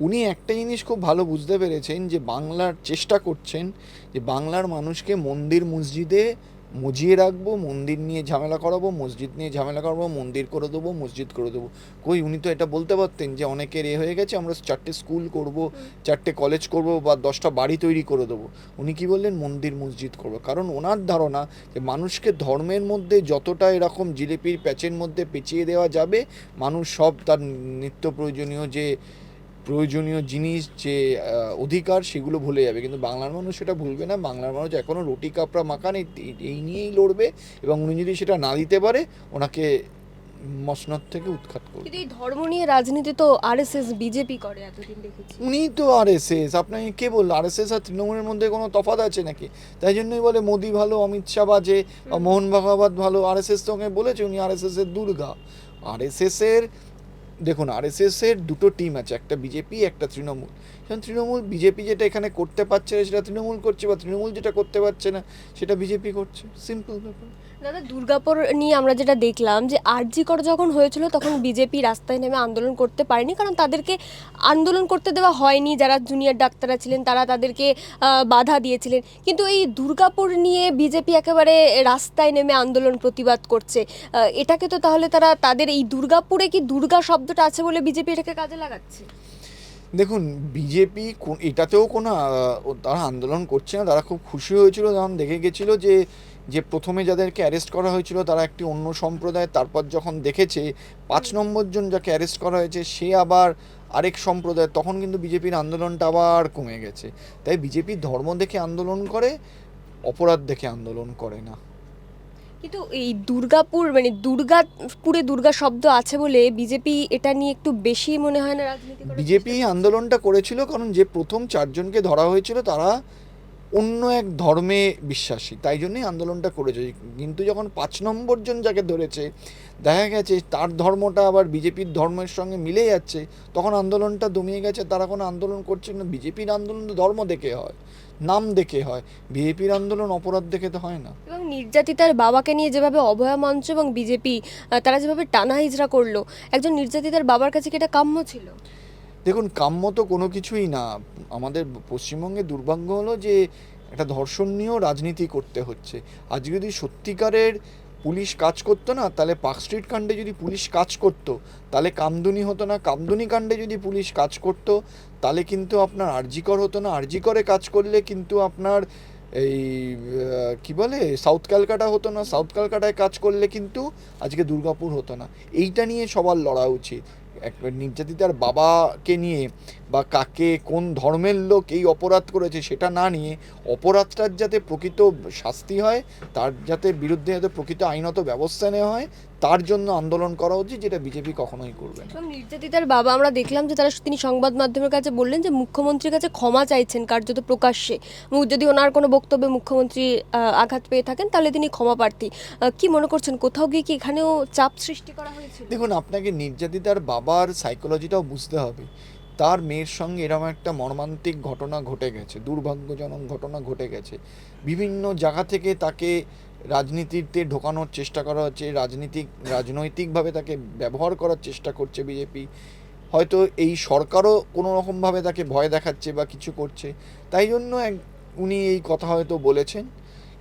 উনি একটা জিনিস খুব ভালো বুঝতে পেরেছেন যে বাংলার চেষ্টা করছেন যে বাংলার মানুষকে মন্দির মসজিদে মজিয়ে রাখব মন্দির নিয়ে ঝামেলা করাবো মসজিদ নিয়ে ঝামেলা করাবো মন্দির করে দেবো মসজিদ করে দেবো। কই উনি তো এটা বলতে পারতেন যে অনেকের এ হয়ে গেছে আমরা চারটে স্কুল করব চারটে কলেজ করব বা দশটা বাড়ি তৈরি করে দেবো। উনি কি বললেন? মন্দির মসজিদ করব। কারণ ওনার ধারণা যে মানুষকে ধর্মের মধ্যে যতটা এরকম জিলিপির প্যাচের মধ্যে পেঁচিয়ে দেওয়া যাবে মানুষ সব তার নিত্য প্রয়োজনীয় যে প্রয়োজনীয় জিনিস যে অধিকার সেগুলো ভুলে যাবে। কিন্তু বাংলার মানুষ সেটা ভুলবে না। বাংলার মানুষ এখনও রুটি কাপড়া মাখান এই নিয়েই লড়বে এবং উনি যদি সেটা না দিতে পারে ওনাকে মসনদ থেকে উৎখাত করবে। কিন্তু এই ধর্ম নিয়ে রাজনীতি তো আরএসএস বিজেপি করে এতদিন দেখেছি। উনি তো আরএসএস। আপনাকে কে বলল? আরএসএস আর তৃণমূলের মধ্যে কোনো তফাৎ আছে নাকি? তাই জন্যই বলে মোদি ভালো অমিত শাহ বাজে বা মোহন ভাগবত ভালো। আরএসএস তো ওকে বলেছে উনি আরএসএস এর দুর্গা। আরএসএস এর দেখুন আরএসএস এর দুটো টিম আছে, একটা বিজেপি একটা তৃণমূল। যেমন তৃণমূল বিজেপি যেটা এখানে করতে পারছে না, সেটা তৃণমূল করছে বা তৃণমূল যেটা করতে পারছে না, সেটা বিজেপি করছে। সিম্পল ব্যাপার। দাদা, দুর্গাপুর নিয়ে আমরা যেটা দেখলাম যে আরজি কর যখন হয়েছিল, তখন বিজেপি রাস্তায় নেমে আন্দোলন করতে পারেনি, কারণ তাদেরকে আন্দোলন করতে দেওয়া হয়নি। যারা জুনিয়র ডাক্তাররা ছিলেন, তারা তাদেরকে বাধা দিয়েছিলেন। কিন্তু এই দুর্গাপুর নিয়ে বিজেপি একেবারে রাস্তায় নেমে আন্দোলন প্রতিবাদ করছে এটাকে তো তাহলে তারা, তাদের এই দুর্গাপুরে কি দুর্গা শব্দটা আছে বলে বিজেপি এটাকে কাজে লাগাচ্ছে? দেখুন বিজেপি এটাতেও কোনো তারা আন্দোলন করছে না। তারা খুব খুশি হয়েছিল যখন দেখে গেছিল যে যে প্রথমে যাদেরকে অ্যারেস্ট করা হয়েছিল তারা একটি অন্য সম্প্রদায়। তারপর যখন দেখেছে পাঁচ নম্বর জন যাকে অ্যারেস্ট করা হয়েছে সে আবার আরেক সম্প্রদায়। তখন কিন্তু বিজেপির আন্দোলনটা আবার কমে গেছে। তাই বিজেপি ধর্ম দেখে আন্দোলন করে অপরাধ দেখে আন্দোলন করে না। কিন্তু এই দুর্গাপুর মানে দুর্গাপুরে দুর্গা শব্দ আছে বলে বিজেপি এটা নিয়ে একটু বেশি মনে হয় না রাজনীতি বিজেপি আন্দোলনটা করেছিল কারণ যে প্রথম চারজনকে ধরা হয়েছিল তারা অন্য এক ধর্মে বিশ্বাসী তাই জন্যই আন্দোলনটা করেছে। কিন্তু যখন পাঁচ নম্বর জন যাকে ধরেছে দেখা গেছে তার ধর্মটা আবার বিজেপির ধর্মের সঙ্গে মিলে যাচ্ছে তখন আন্দোলনটা দমিয়ে গেছে। তারা কোনো আন্দোলন করছে না। বিজেপির আন্দোলন তো ধর্ম দেখে হয় নাম দেখে হয়। বিজেপির আন্দোলন অপরাধ দেখে তো হয় না। নির্যাতিতার বাবাকে নিয়ে যেভাবে অভয়া মঞ্চ এবং বিজেপি তারা যেভাবে টানা হিজড়া করল, একজন নির্যাতিতার বাবার কাছে কি এটা কাম্য ছিল? দেখুন, কাম্য তো কোনো কিছুই না। আমাদের পশ্চিমবঙ্গে দুর্ভাগ্য হলো যে একটা ধর্ষণ নিয়েও রাজনীতি করতে হচ্ছে। আজ যদি সত্যিকারের পুলিশ কাজ করতো না, তাহলে পার্ক স্ট্রিট কাণ্ডে যদি পুলিশ কাজ করতো, তাহলে কামদুনি হতো না। কামদুনি কাণ্ডে যদি পুলিশ কাজ করতো, তাহলে কিন্তু আপনার আরজিকর হতো না। আরজিকরে কাজ করলে কিন্তু আপনার এই কি বলে? সাউথ ক্যালকাটা হতো না। সাউথ ক্যালকাটায় কাজ করলে কিন্তু আজকে দুর্গাপুর হতো না। এইটা নিয়ে সবার লড়া উচিত। নির্যাতিতার বাবাকে নিয়ে বা কাকে কোন ধর্মের লোক এই অপরাধ করেছে সেটা না নিয়ে অপরাধটার যাতে প্রকৃত শাস্তি হয় তার যাতে বিরুদ্ধে যাতে প্রকৃত আইনত ব্যবস্থা নেওয়া হয় তার জন্য আন্দোলন করা উচিত যেটা বিজেপি কখনোই করবে না। নির্যাতিতার বাবা আমরা দেখলাম যে তারা তিনি সংবাদ মাধ্যমের কাছে বললেন যে মুখ্যমন্ত্রীর কাছে ক্ষমা চাইছেন কার্যত প্রকাশ্যে। যদি ওনার কোনো বক্তব্যে মুখ্যমন্ত্রী আঘাত পেয়ে থাকেন তাহলে তিনি ক্ষমা প্রার্থী। কি মনে করছেন? কোথাও গিয়ে কি এখানেও চাপ সৃষ্টি করা হয়েছে দেখুন আপনাকে নির্যাতিতার বাবার সাইকোলজিটাও বুঝতে হবে। তার মেয়ের সঙ্গে এরকম একটা মর্মান্তিক ঘটনা ঘটে গেছে, দুর্ভাগ্যজনক ঘটনা ঘটে গেছে। বিভিন্ন জায়গা থেকে তাকে রাজনীতিতে ঢোকানোর চেষ্টা করা হচ্ছে, রাজনীতিক, রাজনৈতিকভাবে তাকে ব্যবহার করার চেষ্টা করছে বিজেপি হয়তো এই সরকারও কোনো রকমভাবে তাকে ভয় দেখাচ্ছে বা কিছু করছে। তাই জন্য এক, উনি এই কথা হয়তো বলেছেন।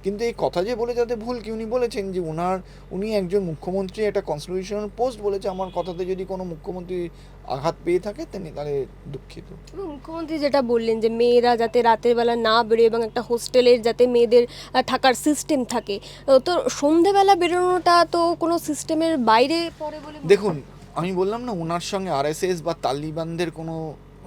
কিন্তু এই কথা যে বলে যাতে ভুল কি? উনি বলেছেন যে ওনার উনি একজন মুখ্যমন্ত্রী একটা কনস্টিটিউশনাল পোস্ট বলেছে। আমার কথাতে যদি কোনো মুখ্যমন্ত্রী আঘাত পেয়ে থাকে তিনি তাহলে দুঃখিত। মুখ্যমন্ত্রী যেটা বললেন যে মেয়েরা যাতে রাতের বেলা না বেরোয় এবং একটা হোস্টেলের যাতে মেয়েদের থাকার সিস্টেম থাকে তো সন্ধেবেলা বেরোনোটা তো কোনো সিস্টেমের বাইরে পড়ে বলে দেখুন আমি বললাম না ওনার সঙ্গে আরএসএস বা তালিবানদের কোনো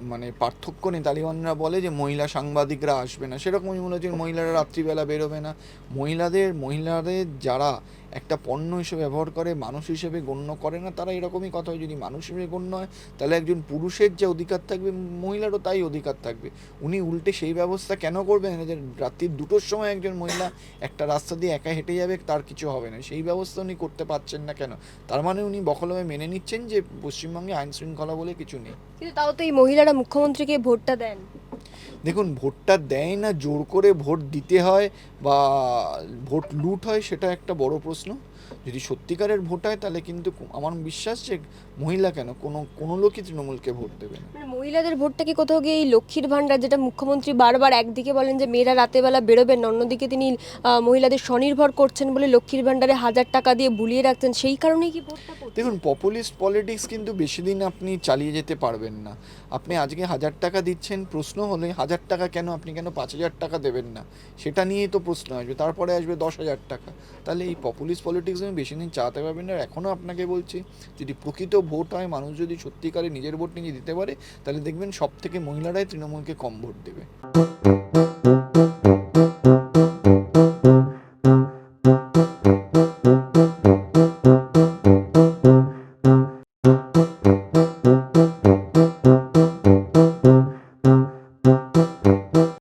মানে পার্থক্য নেই। তালিবানরা বলে যে মহিলা সাংবাদিকরা আসবে না। সেরকমই মনে হচ্ছে মহিলারা রাত্রিবেলা বেরোবে না। মহিলাদের মহিলাদের যারা একটা পণ্য হিসেবে ব্যবহার করে, মানুষ হিসেবে গণ্য করে না, তারা এরকমই কথা হয়। যদি মানুষ হিসেবে গণ্য হয়, তাহলে একজন পুরুষের যে অধিকার থাকবে, মহিলারও তাই অধিকার থাকবে। উনি উল্টে সেই ব্যবস্থা কেন করবেন? যে রাত্রি দুটোর সময় একজন মহিলা একটা রাস্তা দিয়ে একা হেঁটে যাবে, তার কিছু হবে না। সেই ব্যবস্থা উনি করতে পারছেন না কেন? তার মানে উনি বকলমে মেনে নিচ্ছেন যে পশ্চিমবঙ্গে আইন শৃঙ্খলা বলে কিছু নেই। কিন্তু তাও তো এই মহিলারা মুখ্যমন্ত্রীকে ভোটটা দেন? দেখুন, ভোটটা দেয় না, জোর করে ভোট দিতে হয় বা ভোট লুট হয় সেটা একটা বড় প্রশ্ন। যদি সত্যিকারের ভোট হয় তাহলে কিন্তু আমার বিশ্বাস যে মহিলা কেন? কোনো কোনো লোকই তৃণমূলকে ভোট দেবে না। মানে মহিলাদের ভোটটা কি কোথাও গিয়ে এই লক্ষ্মীর ভাণ্ডার যেটা মুখ্যমন্ত্রী বারবার একদিকে বলেন যে মেয়েরা রাতেবেলা বেরোবেন না অন্যদিকে তিনি মহিলাদের স্বনির্ভর করছেন বলে লক্ষ্মীর ভাণ্ডারে হাজার টাকা দিয়ে বুলিয়ে রাখছেন সেই কারণেই কি দেখুন পপুলিস্ট পলিটিক্স কিন্তু বেশি দিন আপনি চালিয়ে যেতে পারবেন না। আপনি আজকে হাজার টাকা দিচ্ছেন প্রশ্ন হলে হাজার টাকা কেন আপনি কেন পাঁচ হাজার টাকা দেবেন না? সেটা নিয়েই তো প্রশ্ন আসবে তারপরে আসবে দশ হাজার টাকা। তাহলে এই পপুলিস্ট পলিটিক্স আমি বেশি দিন চালাতে পারবেন না। এখনও আপনাকে বলছি, যদি প্রকৃত ভোট হয়, মানুষ যদি সত্যিকারে নিজের ভোট নিজে দিতে পারে, তাহলে দেখবেন সব থেকে মহিলারাই তৃণমূলকে কম ভোট দেবে।